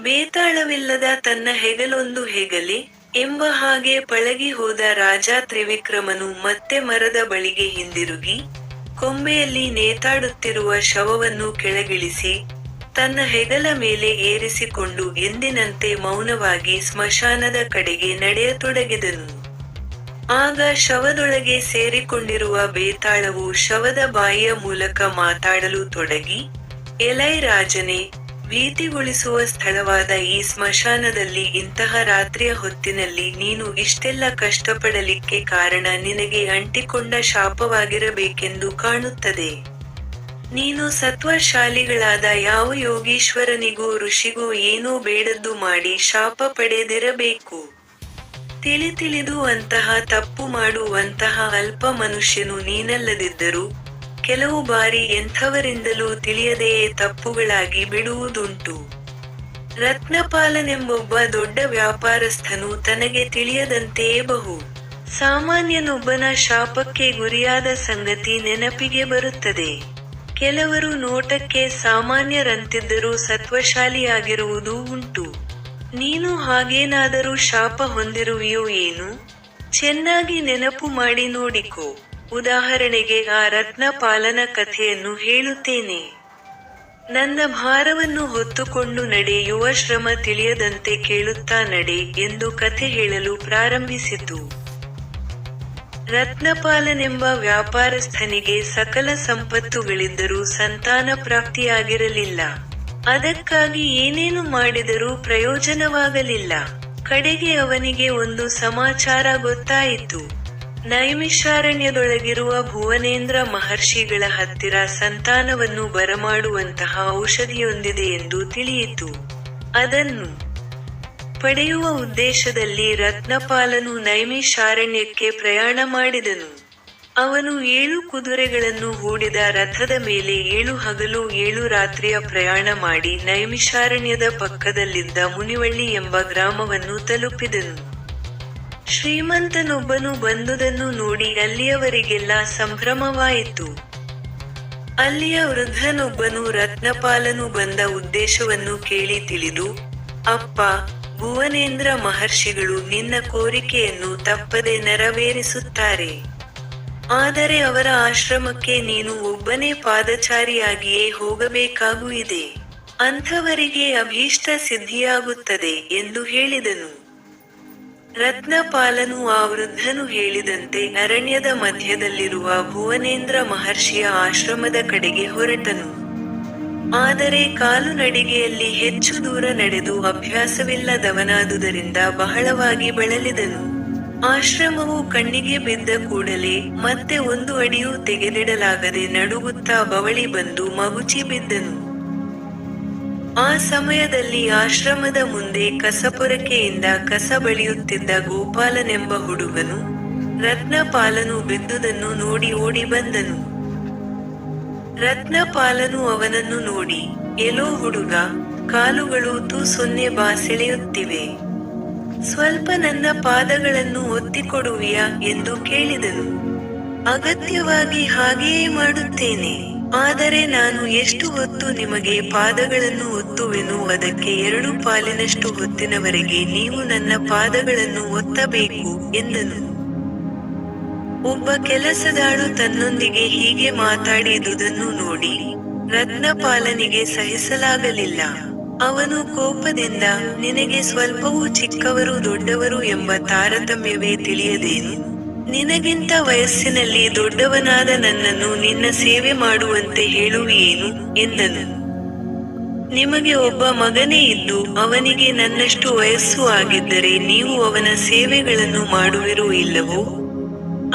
ಬೇತಾಳವಿಲ್ಲದ ತನ್ನ ಹೆಗಲೊಂದು ಹೆಗಲೆ, ಎಂಬ ಹಾಗೆ ಪಳಗಿ ಹೋದ ರಾಜ ತ್ರಿವಿಕ್ರಮನು ಮತ್ತೆ ಮರದ ಬಳಿಗೆ ಹಿಂದಿರುಗಿ, ಕೊಂಬೆಯಲ್ಲಿ ನೇತಾಡುತ್ತಿರುವ ಶವವನ್ನು ಕೆಳಗಿಳಿಸಿ, ತನ್ನ ಹೆಗಲ ಮೇಲೆ ಏರಿಸಿಕೊಂಡು ಎಂದಿನಂತೆ ಮೌನವಾಗಿ ಸ್ಮಶಾನದ ಕಡೆಗೆ ನಡೆಯತೊಡಗಿದನು. ಆಗ ಶವದೊಳಗೆ ಸೇರಿಕೊಂಡಿರುವ ಬೇತಾಳವು ಶವದ ಬಾಯಿಯ ಮೂಲಕ ಮಾತಾಡಲು ತೊಡಗಿ, ಎಲೈ ರಾಜನೇ ಭೀತಿಗೊಳಿಸುವ ಸ್ಥಳವಾದ ಈ ಸ್ಮಶಾನದಲ್ಲಿ ಇಂತಹ ರಾತ್ರಿಯ ಹೊತ್ತಿನಲ್ಲಿ ನೀನು ಇಷ್ಟೆಲ್ಲ ಕಷ್ಟಪಡಲಿಕ್ಕೆ ಕಾರಣ ನಿನಗೆ ಅಂಟಿಕೊಂಡ ಶಾಪವಾಗಿರಬೇಕೆಂದು ಕಾಣುತ್ತದೆ. ನೀನು ಸತ್ವಶಾಲಿಗಳಾದ ಯಾವ ಯೋಗೀಶ್ವರನಿಗೂ ಋಷಿಗೂ ಏನೂ ಬೇಡದ್ದು ಮಾಡಿ ಶಾಪ ಪಡೆದಿರಬೇಕು. ತಿಳಿ ತಿಳಿದು ಅಂತಹ ತಪ್ಪು ಮಾಡುವಂತಹ ಅಲ್ಪ ಮನುಷ್ಯನು ನೀನಲ್ಲದಿದ್ದರೂ ಕೆಲವು ಬಾರಿ ಎಂಥವರಿಂದಲೂ ತಿಳಿಯದೆಯೇ ತಪ್ಪುಗಳಾಗಿ ಬಿಡುವುದುಂಟು. ರತ್ನಪಾಲನೆಂಬೊಬ್ಬ ದೊಡ್ಡ ವ್ಯಾಪಾರಸ್ಥನು ತನಗೆ ತಿಳಿಯದಂತೆಯೇ ಬಹು ಸಾಮಾನ್ಯನೊಬ್ಬನ ಶಾಪಕ್ಕೆ ಗುರಿಯಾದ ಸಂಗತಿ ನೆನಪಿಗೆ ಬರುತ್ತದೆ. ಕೆಲವರು ನೋಟಕ್ಕೆ ಸಾಮಾನ್ಯರಂತಿದ್ದರೂ ಸತ್ವಶಾಲಿಯಾಗಿರುವುದೂ ಉಂಟು. ನೀನು ಹಾಗೇನಾದರೂ ಶಾಪ ಹೊಂದಿರುವೆಯೋ ಏನು? ಚೆನ್ನಾಗಿ ನೆನಪು ಮಾಡಿ ನೋಡಿಕೋ. ಉದಾಹರಣೆಗೆ ಆ ರತ್ನಪಾಲನ ಕಥೆಯನ್ನು ಹೇಳುತ್ತೇನೆ. ನನ್ನ ಭಾರವನ್ನು ಹೊತ್ತುಕೊಂಡು ನಡೆಯುವ ಶ್ರಮ ತಿಳಿಯದಂತೆ ಕೇಳುತ್ತಾ ನಡೆ ಎಂದು ಕಥೆ ಹೇಳಲು ಪ್ರಾರಂಭಿಸಿತು. ರತ್ನಪಾಲನೆಂಬ ವ್ಯಾಪಾರಸ್ಥನಿಗೆ ಸಕಲ ಸಂಪತ್ತುಗಳಿದ್ದರೂ ಸಂತಾನ ಪ್ರಾಪ್ತಿಯಾಗಿರಲಿಲ್ಲ. ಅದಕ್ಕಾಗಿ ಏನೇನು ಮಾಡಿದರೂ ಪ್ರಯೋಜನವಾಗಲಿಲ್ಲ. ಕಡೆಗೆ ಅವನಿಗೆ ಒಂದು ಸಮಾಚಾರ ಗೊತ್ತಾಯಿತು. ನೈಮಿಷಾರಣ್ಯದೊಳಗಿರುವ ಭುವನೇಂದ್ರ ಮಹರ್ಷಿಗಳ ಹತ್ತಿರ ಸಂತಾನವನ್ನು ಬರಮಾಡುವಂತಹ ಔಷಧಿಯೊಂದಿದೆ ಎಂದು ತಿಳಿಯಿತು. ಅದನ್ನು ಪಡೆಯುವ ಉದ್ದೇಶದಲ್ಲಿ ರತ್ನಪಾಲನು ನೈಮಿಷಾರಣ್ಯಕ್ಕೆ ಪ್ರಯಾಣ ಮಾಡಿದನು. ಅವನು ಏಳು ಕುದುರೆಗಳನ್ನು ಹೂಡಿದ ರಥದ ಮೇಲೆ ಏಳು ಹಗಲು, ಏಳು ರಾತ್ರಿಯ ಪ್ರಯಾಣ ಮಾಡಿ ನೈಮಿಷಾರಣ್ಯದ ಪಕ್ಕದಲ್ಲಿದ್ದ ಮುನಿವಳ್ಳಿ ಎಂಬ ಗ್ರಾಮವನ್ನು ತಲುಪಿದನು. ಶ್ರೀಮಂತನೊಬ್ಬನು ಬಂದುದನ್ನು ನೋಡಿ ಅಲ್ಲಿಯವರಿಗೆಲ್ಲ ಸಂಭ್ರಮವಾಯಿತು. ಅಲ್ಲಿಯ ವೃದ್ಧನೊಬ್ಬನು ರತ್ನಪಾಲನು ಬಂದ ಉದ್ದೇಶವನ್ನು ಕೇಳಿ ತಿಳಿದು, ಅಪ್ಪ, ಭುವನೇಂದ್ರ ಮಹರ್ಷಿಗಳು ನಿನ್ನ ಕೋರಿಕೆಯನ್ನು ತಪ್ಪದೆ ನೆರವೇರಿಸುತ್ತಾರೆ. ಆದರೆ ಅವರ ಆಶ್ರಮಕ್ಕೆ ನೀನು ಒಬ್ಬನೇ ಪಾದಚಾರಿಯಾಗಿಯೇ ಹೋಗಬೇಕಾಗುವಿದೆ. ಅಂಥವರಿಗೆ ಅಭೀಷ್ಟ ಸಿದ್ಧಿಯಾಗುತ್ತದೆ ಎಂದು ಹೇಳಿದನು. ರತ್ನಪಾಲನು ಆ ವೃದ್ಧನು ಹೇಳಿದಂತೆ ಅರಣ್ಯದ ಮಧ್ಯದಲ್ಲಿರುವ ಭುವನೇಂದ್ರ ಮಹರ್ಷಿಯ ಆಶ್ರಮದ ಕಡೆಗೆ ಹೊರಟನು. ಆದರೆ ಕಾಲು ನಡಿಗೆಯಲ್ಲಿ ಹೆಚ್ಚು ದೂರ ನಡೆದು ಅಭ್ಯಾಸವಿಲ್ಲದವನಾದುದರಿಂದ ಬಹಳವಾಗಿ ಬಳಲಿದನು. ಆಶ್ರಮವು ಕಣ್ಣಿಗೆ ಬಿದ್ದ ಕೂಡಲೇ ಮತ್ತೆ ಒಂದು ಅಡಿಯೂ ತೆಗೆದಿಡಲಾಗದೆ ನಡುಗುತ್ತಾ ಬವಳಿ ಬಂದು ಮಗುಚಿ ಬಿದ್ದನು. ಆ ಸಮಯದಲ್ಲಿ ಆಶ್ರಮದ ಮುಂದೆ ಕಸಪೊರಕೆಯಿಂದ ಕಸ ಬಳಿಯುತ್ತಿದ್ದ ಗೋಪಾಲನೆಂಬ ಹುಡುಗನು ರತ್ನಪಾಲನು ಬಿದ್ದುದನ್ನು ನೋಡಿ ಓಡಿ ಬಂದನು. ರತ್ನಪಾಲನು ಅವನನ್ನು ನೋಡಿ ಎಲೋ ಹುಡುಗ, ಕಾಲುಗಳು ತೂ ಸೊನ್ನೆ ಬಾ ಸೆಳೆಯುತ್ತಿವೆ. ಸ್ವಲ್ಪ ನನ್ನ ಪಾದಗಳನ್ನು ಒತ್ತಿಕೊಡುವಿಯಾ? ಎಂದು ಕೇಳಿದನು. ಅಗತ್ಯವಾಗಿ ಹಾಗೆಯೇ ಮಾಡುತ್ತೇನೆ. ಆದರೆ ನಾನು ಎಷ್ಟು ಹೊತ್ತು ನಿಮಗೆ ಪಾದಗಳನ್ನು ಒತ್ತುವೆನು ಅದಕ್ಕೆ ಎರಡು ಪಾಲಿನಷ್ಟು ಹೊತ್ತಿನವರೆಗೆ ನೀವು ನನ್ನ ಪಾದಗಳನ್ನು ಒತ್ತಬೇಕು ಎಂದನು. ಒಬ್ಬ ಕೆಲಸದಾಳು ತನ್ನೊಂದಿಗೆ ಹೀಗೆ ಮಾತಾಡಿದುದನ್ನು ನೋಡಿ ರತ್ನಪಾಲನಿಗೆ ಸಹಿಸಲಾಗಲಿಲ್ಲ. ಅವನು ಕೋಪದಿಂದ, ನಿನಗೆ ಸ್ವಲ್ಪವೂ ಚಿಕ್ಕವರು ದೊಡ್ಡವರು ಎಂಬ ತಾರತಮ್ಯವೇ ತಿಳಿಯದೇನು? ನಿನಗಿಂತ ವಯಸ್ಸಿನಲ್ಲಿ ದೊಡ್ಡವನಾದ ನನ್ನನ್ನು ನಿನ್ನ ಸೇವೆ ಮಾಡುವಂತೆ ಹೇಳುವಿಯೇನು ಎಂದನು. ನಿಮಗೆ ಒಬ್ಬ ಮಗನೇ ಇದ್ದು ಅವನಿಗೆ ನನ್ನಷ್ಟು ವಯಸ್ಸು ಆಗಿದ್ದರೆ ನೀವು ಅವನ ಸೇವೆಗಳನ್ನು ಮಾಡುವಿರೋ ಇಲ್ಲವೋ?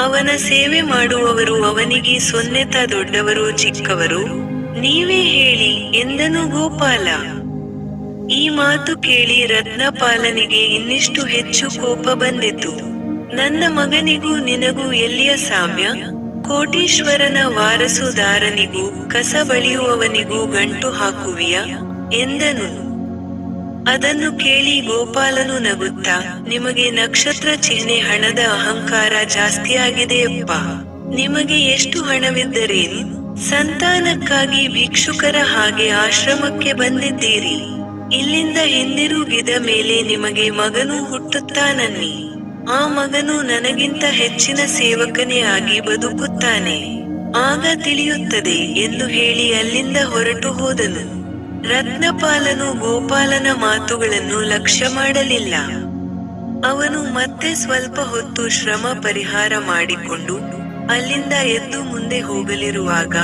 ಅವನ ಸೇವೆ ಮಾಡುವವರು ಅವನಿಗೆ ಸೊನ್ನೆತ ದೊಡ್ಡವರು ಚಿಕ್ಕವರು? ನೀವೇ ಹೇಳಿ, ಎಂದನು ಗೋಪಾಲ. ಈ ಮಾತು ಕೇಳಿ ರತ್ನಪಾಲನಿಗೆ ಇನ್ನಿಷ್ಟು ಹೆಚ್ಚು ಕೋಪ ಬಂದಿತು. ನನ್ನ ಮಗನಿಗೂ ನಿನಗೂ ಎಲ್ಲಿಯ ಸಾಮ್ಯ? ಕೋಟೀಶ್ವರನ ವಾರಸುದಾರನಿಗೂ ಕಸ ಬಳಿಯುವವನಿಗೂ ಗಂಟು ಹಾಕುವಿಯ? ಎಂದನು. ಅದನ್ನು ಕೇಳಿ ಗೋಪಾಲನು ನಗುತ್ತಾ, ನಿಮಗೆ ನಕ್ಷತ್ರ ಚಿಹ್ನೆ ಹಣದ ಅಹಂಕಾರ ಜಾಸ್ತಿಯಾಗಿದೆಯಪ್ಪ. ನಿಮಗೆ ಎಷ್ಟು ಹಣವಿದ್ದರೇನು ಸಂತಾನಕ್ಕಾಗಿ ಭಿಕ್ಷುಕರ ಹಾಗೆ ಆಶ್ರಮಕ್ಕೆ ಬಂದಿದ್ದೀರಿ. ಇಲ್ಲಿಂದ ಹಿಂದಿರುಗಿದ ಮೇಲೆ ನಿಮಗೆ ಮಗನು ಹುಟ್ಟುತ್ತಾನನ್ನಿ. ಆ ಮಗನು ನನಗಿಂತ ಹೆಚ್ಚಿನ ಸೇವಕನೇ ಆಗಿ ಬದುಕುತ್ತಾನೆ. ಆಗ ತಿಳಿಯುತ್ತದೆ ಎಂದು ಹೇಳಿ ಅಲ್ಲಿಂದ ಹೊರಟು ಹೋದನು. ರತ್ನಪಾಲನು ಗೋಪಾಲನ ಮಾತುಗಳನ್ನು ಲಕ್ಷ್ಯ ಮಾಡಲಿಲ್ಲ. ಅವನು ಮತ್ತೆ ಸ್ವಲ್ಪ ಹೊತ್ತು ಶ್ರಮ ಪರಿಹಾರ ಮಾಡಿಕೊಂಡು ಅಲ್ಲಿಂದ ಎದ್ದು ಮುಂದೆ ಹೋಗಲಿರುವಾಗ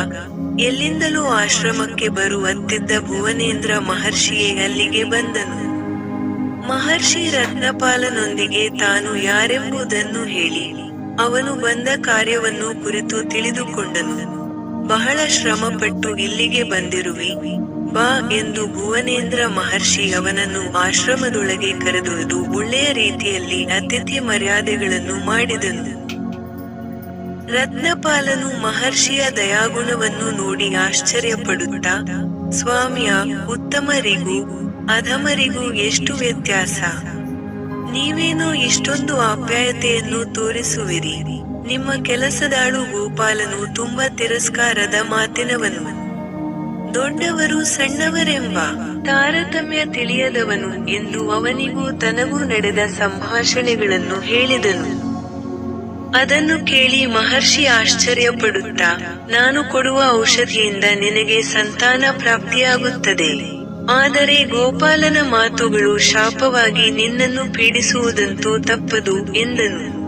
ಎಲ್ಲಿಂದಲೂ ಆಶ್ರಮಕ್ಕೆ ಬರುವಂತಿದ್ದ ಭುವನೇಂದ್ರ ಮಹರ್ಷಿಯೇ ಅಲ್ಲಿಗೆ ಬಂದನು. ಮಹರ್ಷಿ ರತ್ನಪಾಲನೊಂದಿಗೆ ತಾನು ಯಾರೆಂಬುದನ್ನು ಹೇಳಿ ಅವನು ಬಂದ ಕಾರ್ಯವನ್ನು ಕುರಿತು ತಿಳಿದುಕೊಂಡನು. ಬಹಳ ಶ್ರಮಪಟ್ಟು ಇಲ್ಲಿಗೆ ಬಂದಿರುವಿ, ಬಾ ಎಂದು ಭುವನೇಂದ್ರ ಮಹರ್ಷಿ ಅವನನ್ನು ಆಶ್ರಮದೊಳಗೆ ಕರೆದೊಯ್ದು ಒಳ್ಳೆಯ ರೀತಿಯಲ್ಲಿ ಅತಿಥಿ ಮರ್ಯಾದೆಗಳನ್ನು ಮಾಡಿದನು. ರತ್ನಪಾಲನು ಮಹರ್ಷಿಯ ದಯಾಗುಣವನ್ನು ನೋಡಿ ಆಶ್ಚರ್ಯಪಡುತ್ತಾ, ಸ್ವಾಮಿಯ ಉತ್ತಮರಿಗೂ ಅಧಮರಿಗೂ ಎಷ್ಟು ವ್ಯತ್ಯಾಸ? ನೀವೇನೋ ಇಷ್ಟೊಂದು ಆಪ್ಯಾಯತೆಯನ್ನು ತೋರಿಸುವಿರಿ. ನಿಮ್ಮ ಕೆಲಸದಾಳು ಗೋಪಾಲನು ತುಂಬಾ ತಿರಸ್ಕಾರದ ಮಾತಿನವನು. ದೊಡ್ಡವರು ಸಣ್ಣವರೆಂಬ ತಾರತಮ್ಯ ತಿಳಿಯದವನು ಎಂದು ಅವನಿಗೂ ತನಗೂ ನಡೆದ ಸಂಭಾಷಣೆಗಳನ್ನು ಹೇಳಿದನು. ಅದನ್ನು ಕೇಳಿ ಮಹರ್ಷಿ ಆಶ್ಚರ್ಯಪಡುತ್ತಾ, ನಾನು ಕೊಡುವ ಔಷಧಿಯಿಂದ ನಿನಗೆ ಸಂತಾನ ಪ್ರಾಪ್ತಿಯಾಗುತ್ತದೆ. ಆದರೆ ಗೋಪಾಲನ ಮಾತುಗಳು ಶಾಪವಾಗಿ ನಿನ್ನನ್ನು ಪೀಡಿಸುವುದಂತೂ ತಪ್ಪದು ಎಂದನು.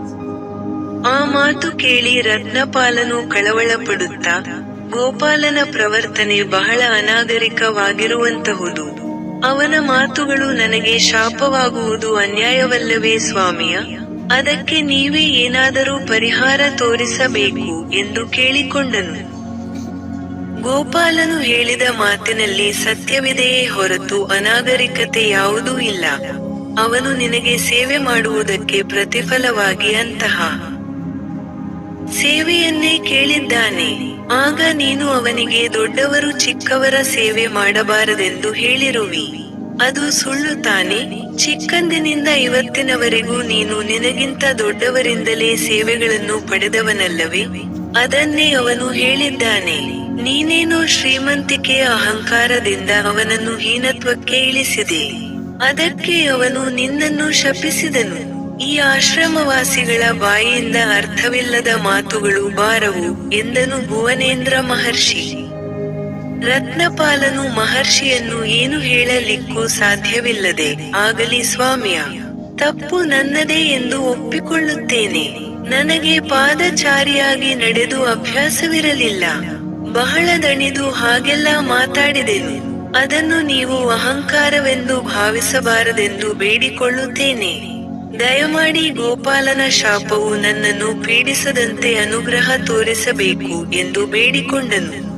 ಆ ಮಾತು ಕೇಳಿ ರತ್ನಪಾಲನು ಕಳವಳಪಡುತ್ತಾ, ಗೋಪಾಲನ ಪ್ರವರ್ತನೆ ಬಹಳ ಅನಾಗರಿಕವಾಗಿರುವಂತಹುದು. ಅವನ ಮಾತುಗಳು ನನಗೆ ಶಾಪವಾಗುವುದು ಅನ್ಯಾಯವಲ್ಲವೇ ಸ್ವಾಮಿಯ? ಅದಕ್ಕೆ ನೀವೇ ಏನಾದರೂ ಪರಿಹಾರ ತೋರಿಸಬೇಕು ಎಂದು ಕೇಳಿಕೊಂಡನು. ಗೋಪಾಲನು ಹೇಳಿದ ಮಾತಿನಲ್ಲಿ ಸತ್ಯವಿದೆಯೇ ಹೊರತು ಅನಾಗರಿಕತೆ ಯಾವುದೂ ಇಲ್ಲ. ಅವನು ನಿನಗೆ ಸೇವೆ ಮಾಡುವುದಕ್ಕೆ ಪ್ರತಿಫಲವಾಗಿ ಅಂತಹ. ಸೇವೆಯನ್ನೇ ಕೇಳಿದ್ದಾನೆ. ಆಗ ನೀನು ಅವನಿಗೆ ದೊಡ್ಡವರು ಚಿಕ್ಕವರ ಸೇವೆ ಮಾಡಬಾರದೆಂದು ಹೇಳಿರುವಿ. ಅದು ಸುಳ್ಳು ತಾನೆ. ಚಿಕ್ಕಂದಿನಿಂದ ಇವತ್ತಿನವರೆಗೂ ನೀನು ನಿನಗಿಂತ ದೊಡ್ಡವರಿಂದಲೇ ಸೇವೆಗಳನ್ನು ಪಡೆದವನಲ್ಲವೇ? ಅದನ್ನೇ ಅವನು ಹೇಳಿದ್ದಾನೆ, ನೀನೇನೋ ಶ್ರೀಮಂತಿಕೆಯ ಅಹಂಕಾರದಿಂದ ಅವನನ್ನು ಹೀನತ್ವಕ್ಕೆ ಇಳಿಸಿದೆ. ಅದಕ್ಕೆ ಅವನು ನಿನ್ನನ್ನು ಶಪಿಸಿದನು. ಈ ಆಶ್ರಮವಾಸಿಗಳ ಬಾಯಿಯಿಂದ ಅರ್ಥವಿಲ್ಲದ ಮಾತುಗಳು ಬಾರವು, ಎಂದನು ಭುವನೇಂದ್ರ ಮಹರ್ಷಿ. ರತ್ನಪಾಲನು ಮಹರ್ಷಿಯನ್ನು ಏನು ಹೇಳಲಿಕ್ಕೂ ಸಾಧ್ಯವಿಲ್ಲದೆ, ಆಗಲಿ ಸ್ವಾಮಿಯ, ತಪ್ಪು ನನ್ನದೇ ಎಂದು ಒಪ್ಪಿಕೊಳ್ಳುತ್ತೇನೆ. ನನಗೆ ಪಾದಚಾರಿಯಾಗಿ ನಡೆದು ಅಭ್ಯಾಸವಿರಲಿಲ್ಲ. ಬಹಳ ದಣಿದು ಹಾಗೆಲ್ಲ ಮಾತಾಡಿದೆನು. ಅದನ್ನು ನೀವು ಅಹಂಕಾರವೆಂದು ಭಾವಿಸಬಾರದೆಂದು ಬೇಡಿಕೊಳ್ಳುತ್ತೇನೆ. ದಯಮಾಡಿ ಗೋಪಾಲನ ಶಾಪವು ನನ್ನನ್ನು ಪೀಡಿಸದಂತೆ ಅನುಗ್ರಹ ತೋರಿಸಬೇಕು ಎಂದು ಬೇಡಿಕೊಂಡನು.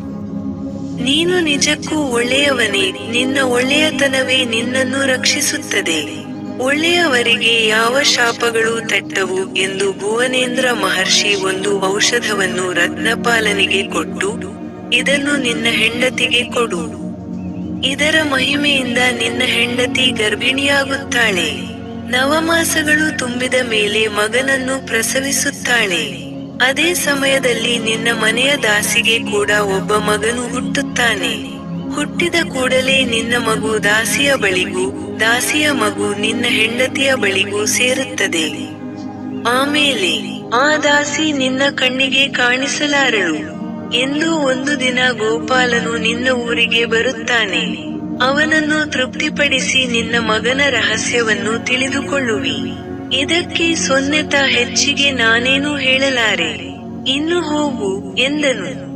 ನೀನು ನಿಜಕ್ಕೂ ಒಳ್ಳೆಯವನೇ, ನಿನ್ನ ಒಳ್ಳೆಯತನವೇ ನಿನ್ನನ್ನು ರಕ್ಷಿಸುತ್ತದೆ. ಒಳ್ಳೆಯವರಿಗೆ ಯಾವ ಶಾಪಗಳು ತಟ್ಟವು ಎಂದು ಭುವನೇಂದ್ರ ಮಹರ್ಷಿ ಒಂದು ಔಷಧವನ್ನು ರತ್ನಪಾಲನಿಗೆ ಕೊಟ್ಟು, ಇದನ್ನು ನಿನ್ನ ಹೆಂಡತಿಗೆ ಕೊಡು. ಇದರ ಮಹಿಮೆಯಿಂದ ನಿನ್ನ ಹೆಂಡತಿ ಗರ್ಭಿಣಿಯಾಗುತ್ತಾಳೆ. ನವಮಾಸಗಳು ತುಂಬಿದ ಮೇಲೆ ಮಗನನ್ನು ಪ್ರಸವಿಸುತ್ತಾಳೆ. ಅದೇ ಸಮಯದಲ್ಲಿ ನಿನ್ನ ಮನೆಯ ದಾಸಿಗೆ ಕೂಡ ಒಬ್ಬ ಮಗನು ಹುಟ್ಟುತ್ತಾನೆ. ಹುಟ್ಟಿದ ಕೂಡಲೇ ನಿನ್ನ ಮಗು ದಾಸಿಯ ಬಳಿಗೂ ದಾಸಿಯ ಮಗು ನಿನ್ನ ಹೆಂಡತಿಯ ಬಳಿಗೂ ಸೇರುತ್ತದೆ. ಆಮೇಲೆ, ಆ ದಾಸಿ ನಿನ್ನ ಕಣ್ಣಿಗೆ ಕಾಣಿಸಲಾರಳು. ಎಂದು ಒಂದು ದಿನ ಗೋಪಾಲನು ನಿನ್ನ ಊರಿಗೆ ಬರುತ್ತಾನೆ. ಅವನನ್ನು ತೃಪ್ತಿಪಡಿಸಿ ನಿನ್ನ ಮಗನ ರಹಸ್ಯವನ್ನು ತಿಳಿದುಕೊಳ್ಳುವಿ. ಇದಕ್ಕೆ ಸೊನ್ನೆತ ಹೆಚ್ಚಿಗೆ ನಾನೇನು ಹೇಳಲಾರೆ. ಇನ್ನು ಹೋಗು, ಎಂದನು.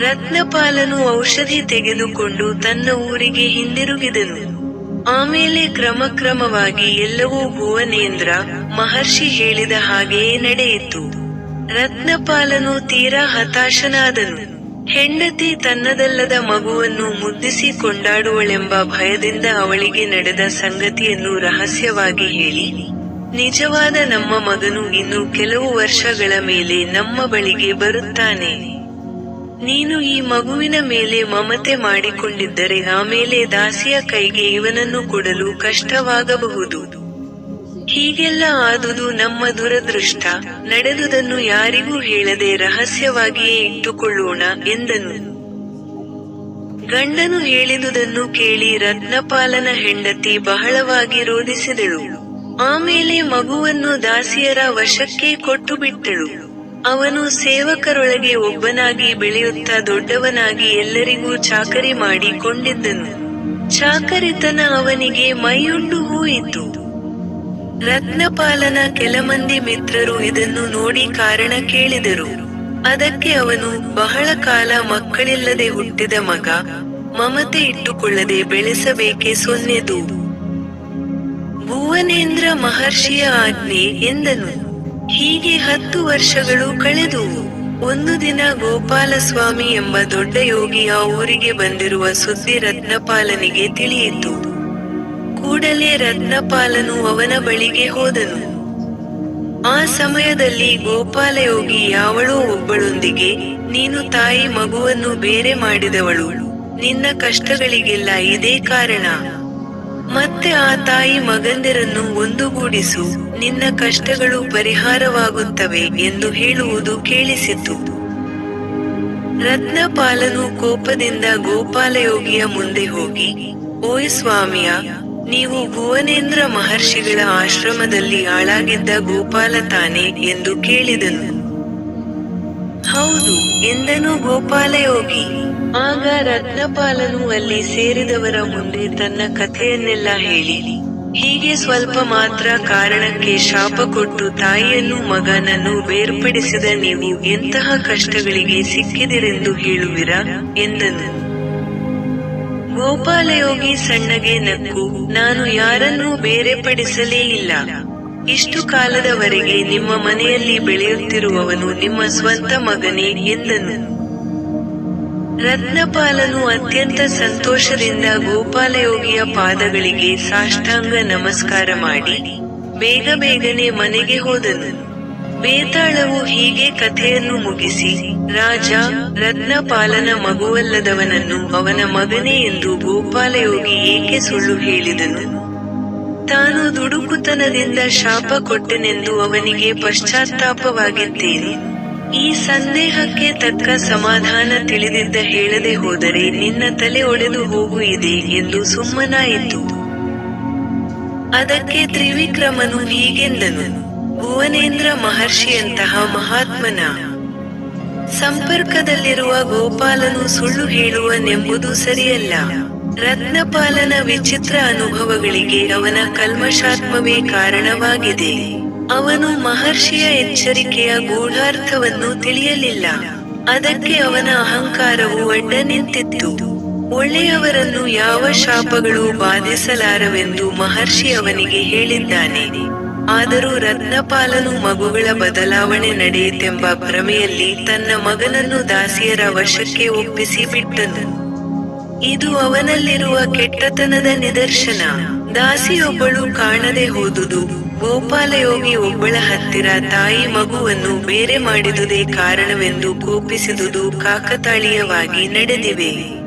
ರತ್ನಪಾಲನು ಔಷಧಿ ತೆಗೆದುಕೊಂಡು ತನ್ನ ಊರಿಗೆ ಹಿಂದಿರುಗಿದನು. ಆಮೇಲೆ ಕ್ರಮಕ್ರಮವಾಗಿ ಎಲ್ಲವೂ ಭುವನೇಂದ್ರ ಮಹರ್ಷಿ ಹೇಳಿದ ಹಾಗೆಯೇ ನಡೆಯಿತು. ರತ್ನಪಾಲನು ತೀರಾ ಹತಾಶನಾದನು. ಹೆಂಡತಿ ತನ್ನದಲ್ಲದ ಮಗುವನ್ನು ಮುದ್ದಿಸಿ ಕೊಂಡಾಡುವಳೆಂಬ ಭಯದಿಂದ ಅವಳಿಗೆ ನಡೆದ ಸಂಗತಿಯನ್ನು ರಹಸ್ಯವಾಗಿ ಹೇಳಿ. ನಿಜವಾದ ನಮ್ಮ ಮಗನು ಇನ್ನು ಕೆಲವು ವರ್ಷಗಳ ಮೇಲೆ ನಮ್ಮ ಬಳಿಗೆ ಬರುತ್ತಾನೆ. ನೀನು ಈ ಮಗುವಿನ ಮೇಲೆ ಮಮತೆ ಮಾಡಿಕೊಂಡಿದ್ದರೆ ಆಮೇಲೆ ದಾಸಿಯ ಕೈಗೆ ಇವನನ್ನು ಕೊಡಲು ಕಷ್ಟವಾಗಬಹುದು. ಹೀಗೆಲ್ಲ ಆದುದು ನಮ್ಮ ದುರದೃಷ್ಟ. ನಡೆದುದನ್ನು ಯಾರಿಗೂ ಹೇಳದೆ ರಹಸ್ಯವಾಗಿಯೇ ಇಟ್ಟುಕೊಳ್ಳೋಣ, ಎಂದನು. ಗಂಡನು ಹೇಳಿದುದನ್ನು ಕೇಳಿ ರತ್ನಪಾಲನ ಹೆಂಡತಿ ಬಹಳವಾಗಿ ರೋಧಿಸಿದಳು ಆಮೇಲೆ ಮಗುವನ್ನು ದಾಸಿಯರ ವಶಕ್ಕೆ ಕೊಟ್ಟು ಬಿಟ್ಟಳು. ಅವನು ಸೇವಕರೊಳಗೆ ಒಬ್ಬನಾಗಿ ಬೆಳೆಯುತ್ತಾ ದೊಡ್ಡವನಾಗಿ ಎಲ್ಲರಿಗೂ ಚಾಕರಿ ಮಾಡಿಕೊಂಡಿದ್ದನು. ಚಾಕರಿತನ ಅವನಿಗೆ ಮೈಯುಂಡು ಹೋಯಿತು. ರತ್ನಪಾಲನ ಕೆಲಮಂದಿ ಮಿತ್ರರು ಇದನ್ನು ನೋಡಿ ಕಾರಣ ಕೇಳಿದರು. ಅದಕ್ಕೆ ಅವನು, ಬಹಳ ಕಾಲ ಮಕ್ಕಳಿಲ್ಲದೆ ಹುಟ್ಟಿದ ಮಗ, ಮಮತೆ ಇಟ್ಟುಕೊಳ್ಳದೆ ಬೆಳೆಸಬೇಕೆ ಸೊನ್ನೆದು. ಭುವನೇಂದ್ರ ಮಹರ್ಷಿಯ ಆಜ್ಞೆ ಎಂದನು. ಹೀಗೆ ಹತ್ತು ವರ್ಷಗಳು ಕಳೆದುವು ಒಂದು ದಿನ ಗೋಪಾಲಸ್ವಾಮಿ ಎಂಬ ದೊಡ್ಡ ಯೋಗಿ ಆ ಊರಿಗೆ ಬಂದಿರುವ ಸುದ್ದಿ ರತ್ನಪಾಲನಿಗೆ ತಿಳಿಯಿತು. ಕೂಡಲೇ ರತ್ನಪಾಲನು ಅವನ ಬಳಿಗೆ ಹೋದನು. ಆ ಸಮಯದಲ್ಲಿ ಗೋಪಾಲಯೋಗಿ ಯಾವಳೋ ಒಬ್ಬಳೊಂದಿಗೆ, ನೀನು ತಾಯಿ ಮಗುವನ್ನು ಬೇರೆ ಮಾಡಿದವಳು. ನಿನ್ನ ಕಷ್ಟಗಳಿಗೆಲ್ಲ ಇದೇ ಕಾರಣ. ಮತ್ತೆ ಆ ತಾಯಿ ಮಗಂದಿರನ್ನು ಒಂದುಗೂಡಿಸು. ನಿನ್ನ ಕಷ್ಟಗಳು ಪರಿಹಾರವಾಗುತ್ತವೆ ಎಂದು ಹೇಳುವುದು ಕೇಳಿಸಿತು. ರತ್ನಪಾಲನು ಕೋಪದಿಂದ ಗೋಪಾಲಯೋಗಿಯ ಮುಂದೆ ಹೋಗಿ ಓಯ್ ಸ್ವಾಮಿಯ, ನೀವು ಭುವನೇಂದ್ರ ಮಹರ್ಷಿಗಳ ಆಶ್ರಮದಲ್ಲಿ ಆಳಾಗಿದ್ದ ಗೋಪಾಲ ತಾನೆ? ಎಂದು ಕೇಳಿದನು. ಹೌದು, ಎಂದನು ಗೋಪಾಲಯೋಗಿ. ಆಗ ರತ್ನಪಾಲನು ಅಲ್ಲಿ ಸೇರಿದವರ ಮುಂದೆ ತನ್ನ ಕಥೆಯನ್ನೆಲ್ಲ ಹೇಳಿ. ಹೀಗೆ ಸ್ವಲ್ಪ ಮಾತ್ರ ಕಾರಣಕ್ಕೆ ಶಾಪ ಕೊಟ್ಟು ತಾಯಿಯನ್ನು ಮಗನನ್ನು ಬೇರ್ಪಡಿಸಿದ ನೀವು ಎಂತಹ ಕಷ್ಟಗಳಿಗೆ ಸಿಕ್ಕಿದಿರೆಂದು ಹೇಳುವಿರಾ ಎಂದನು. ಗೋಪಾಲಯೋಗಿ ಸಣ್ಣಗೆ ನಕ್ಕು, ನಾನು ಯಾರನ್ನೂ ಬೇರೆಪಡಿಸಲೇ ಇಲ್ಲ. ಇಷ್ಟು ಕಾಲದವರೆಗೆ ನಿಮ್ಮ ಮನೆಯಲ್ಲಿ ಬೆಳೆಯುತ್ತಿರುವವನು ನಿಮ್ಮ ಸ್ವಂತ ಮಗನೇ ಎಂದನು. ರತ್ನಪಾಲನು ಅತ್ಯಂತ ಸಂತೋಷದಿಂದ ಗೋಪಾಲಯೋಗಿಯ ಪಾದಗಳಿಗೆ ಸಾಷ್ಟಾಂಗ ನಮಸ್ಕಾರ ಮಾಡಿ ಬೇಗ ಬೇಗನೆ ಮನೆಗೆ ಹೋದನು. ಬೇತಾಳವು ಹೀಗೆ ಕಥೆಯನ್ನು ಮುಗಿಸಿ, ರಾಜ, ರತ್ನಪಾಲನ ಮಗುವಲ್ಲದವನನ್ನು ಅವನ ಮಗನೇ ಎಂದು ಗೋಪಾಲಯೋಗಿ ಏಕೆ ಸುಳ್ಳು ಹೇಳಿದನು. ತಾನು ದುಡುಕುತನದಿಂದ ಶಾಪ ಕೊಟ್ಟನೆಂದು ಅವನಿಗೆ ಪಶ್ಚಾತ್ತಾಪವಾಗಿದ್ದೇನೆ ಈ ಸಂದೇಹಕ್ಕೆ ತಕ್ಕ ಸಮಾಧಾನ ತಿಳಿದಿದ್ದ ಹೇಳದೆ ಹೋದರೆ ನಿನ್ನ ತಲೆ ಒಡೆದು ಹೋಗುಯಿದೆ ಎಂದು ಸುಮ್ಮನಾಯಿತು. ಅದಕ್ಕೆ ತ್ರಿವಿಕ್ರಮನು ಹೀಗೆಂದನು, ಭುವನೇಂದ್ರ ಮಹರ್ಷಿಯಂತಹ ಮಹಾತ್ಮನ ಸಂಪರ್ಕದಲ್ಲಿರುವ ಗೋಪಾಲನು ಸುಳ್ಳು ಹೇಳುವನೆಂಬುದು ಸರಿಯಲ್ಲ. ರತ್ನಪಾಲನ ವಿಚಿತ್ರ ಅನುಭವಗಳಿಗೆ ಅವನ ಕಲ್ಮಶಾತ್ಮವೇ ಕಾರಣವಾಗಿದೆ. ಅವನು ಮಹರ್ಷಿಯ ಎಚ್ಚರಿಕೆಯ ಗೂಢಾರ್ಥವನ್ನು ತಿಳಿಯಲಿಲ್ಲ. ಅದಕ್ಕೆ ಅವನ ಅಹಂಕಾರವು ಅಡ್ಡ ನಿಂತಿತ್ತು. ಒಳ್ಳೆಯವರನ್ನು ಯಾವ ಶಾಪಗಳು ಬಾಧಿಸಲಾರವೆಂದು ಮಹರ್ಷಿ ಅವನಿಗೆ ಹೇಳಿದ್ದಾನೆ. ಆದರೂ ರತ್ನಪಾಲನು ಮಗುಗಳ ಬದಲಾವಣೆ ನಡೆಯಿತೆಂಬ ಭ್ರಮೆಯಲ್ಲಿ ತನ್ನ ಮಗನನ್ನು ದಾಸಿಯರ ವಶಕ್ಕೆ ಒಪ್ಪಿಸಿ ಬಿಟ್ಟನು. ಇದು ಅವನಲ್ಲಿರುವ ಕೆಟ್ಟತನದ ನಿದರ್ಶನ. ದಾಸಿಯೊಬ್ಬಳು ಕಾಣದೆ ಹೋದುದು. ಗೋಪಾಲಯೋಗಿ ಒಬ್ಬಳ ಹತ್ತಿರ ತಾಯಿ ಮಗುವನ್ನು ಬೇರೆ ಮಾಡಿದುದೇ ಕಾರಣವೆಂದು ಕೋಪಿಸಿದುದು ಕಾಕತಾಳೀಯವಾಗಿ ನಡೆದಿವೆ.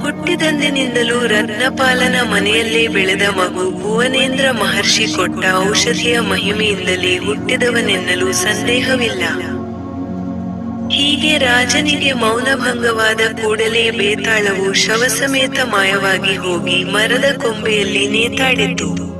ಹುಟ್ಟಿದಂದಿನಿಂದಲೂ ರತ್ನಪಾಲನ ಮನೆಯಲ್ಲೇ ಬೆಳೆದ ಮಗು ಭುವನೇಂದ್ರ ಮಹರ್ಷಿ ಕೊಟ್ಟ ಔಷಧಿಯ ಮಹಿಮೆಯಿಂದಲೇ ಹುಟ್ಟಿದವನೆನ್ನಲು ಸಂದೇಹವಿಲ್ಲ. ಹೀಗೆ ರಾಜನಿಗೆ ಮೌನಭಂಗವಾದ ಕೂಡಲೇ ಬೇತಾಳವು ಶವಸಮೇತ ಮಾಯವಾಗಿ ಹೋಗಿ ಮರದ ಕೊಂಬೆಯಲ್ಲಿ ನೇತಾಡಿತು.